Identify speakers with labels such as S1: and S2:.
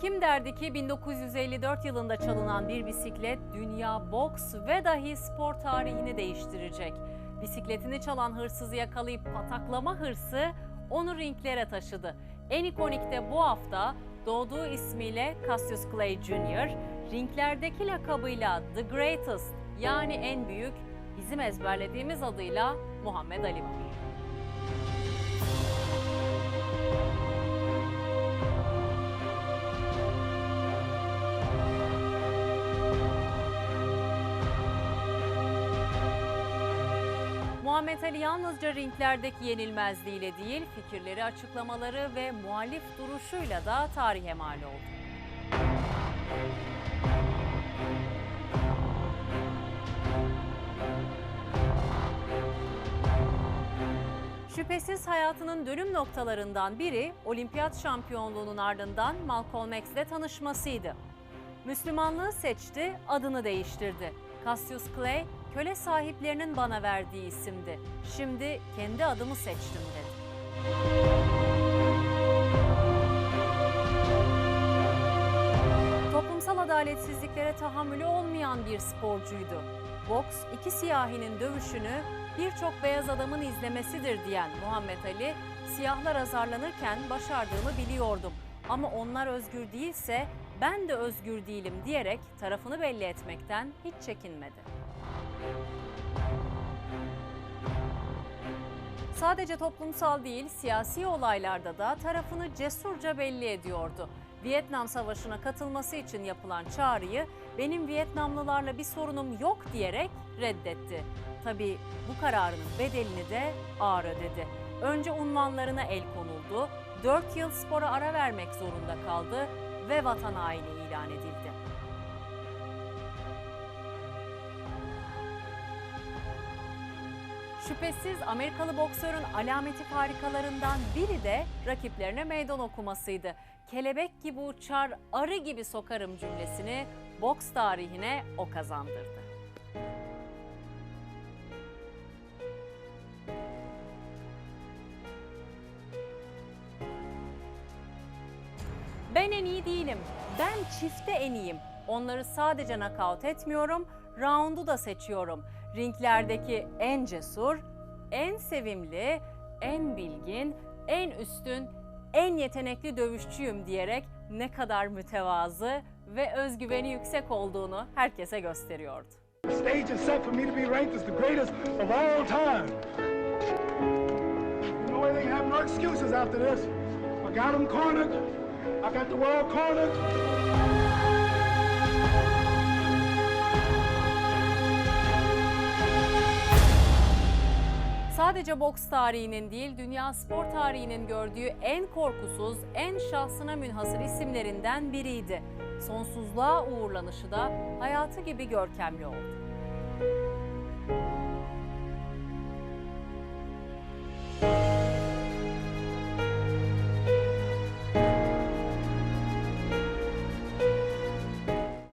S1: Kim derdi ki 1954 yılında çalınan bir bisiklet dünya boks ve dahi spor tarihini değiştirecek. Bisikletini çalan hırsızı yakalayıp pataklama hırsı onu ringlere taşıdı. En ikonik de bu hafta doğduğu ismiyle Cassius Clay Jr. ringlerdeki lakabıyla The Greatest yani en büyük bizim ezberlediğimiz adıyla Muhammed Ali var. Muhammed Ali yalnızca ringlerdeki yenilmezliğiyle değil, fikirleri, açıklamaları ve muhalif duruşuyla da tarihe mal oldu. Şüphesiz hayatının dönüm noktalarından biri olimpiyat şampiyonluğunun ardından Malcolm X ile tanışmasıydı. Müslümanlığı seçti, adını değiştirdi. Cassius Clay, köle sahiplerinin bana verdiği isimdi. Şimdi kendi adımı seçtim dedi. Toplumsal adaletsizliklere tahammülü olmayan bir sporcuydu. Boks, iki siyahinin dövüşünü birçok beyaz adamın izlemesidir diyen Muhammed Ali, siyahlar azarlanırken başardığımı biliyordum. Ama onlar özgür değilse ben de özgür değilim diyerek tarafını belli etmekten hiç çekinmedi. Sadece toplumsal değil, siyasi olaylarda da tarafını cesurca belli ediyordu. Vietnam Savaşı'na katılması için yapılan çağrıyı benim Vietnamlılarla bir sorunum yok diyerek reddetti. Tabii bu kararının bedelini de ağır ödedi. Önce unvanlarına el konuldu, 4 yıl spora ara vermek zorunda kaldı ve vatan haini ilan edildi. Şüphesiz Amerikalı boksörün alameti farikalarından biri de rakiplerine meydan okumasıydı. Kelebek gibi uçar, arı gibi sokarım cümlesini boks tarihine o kazandırdı. Ben en iyi değilim. Ben çifte en iyiyim. Onları sadece nakavt etmiyorum, roundu da seçiyorum. Ringlerdeki en cesur, en sevimli, en bilgin, en üstün, en yetenekli dövüşçüyüm diyerek ne kadar mütevazı ve özgüveni yüksek olduğunu herkese gösteriyordu.
S2: Stage is set for me to be ranked as the greatest of all time. You know they have no excuses after this. I got them cornered. I got the world cornered.
S1: Sadece boks tarihinin değil, dünya spor tarihinin gördüğü en korkusuz, en şahsına münhasır isimlerinden biriydi. Sonsuzluğa uğurlanışı da hayatı gibi görkemli oldu. Müzik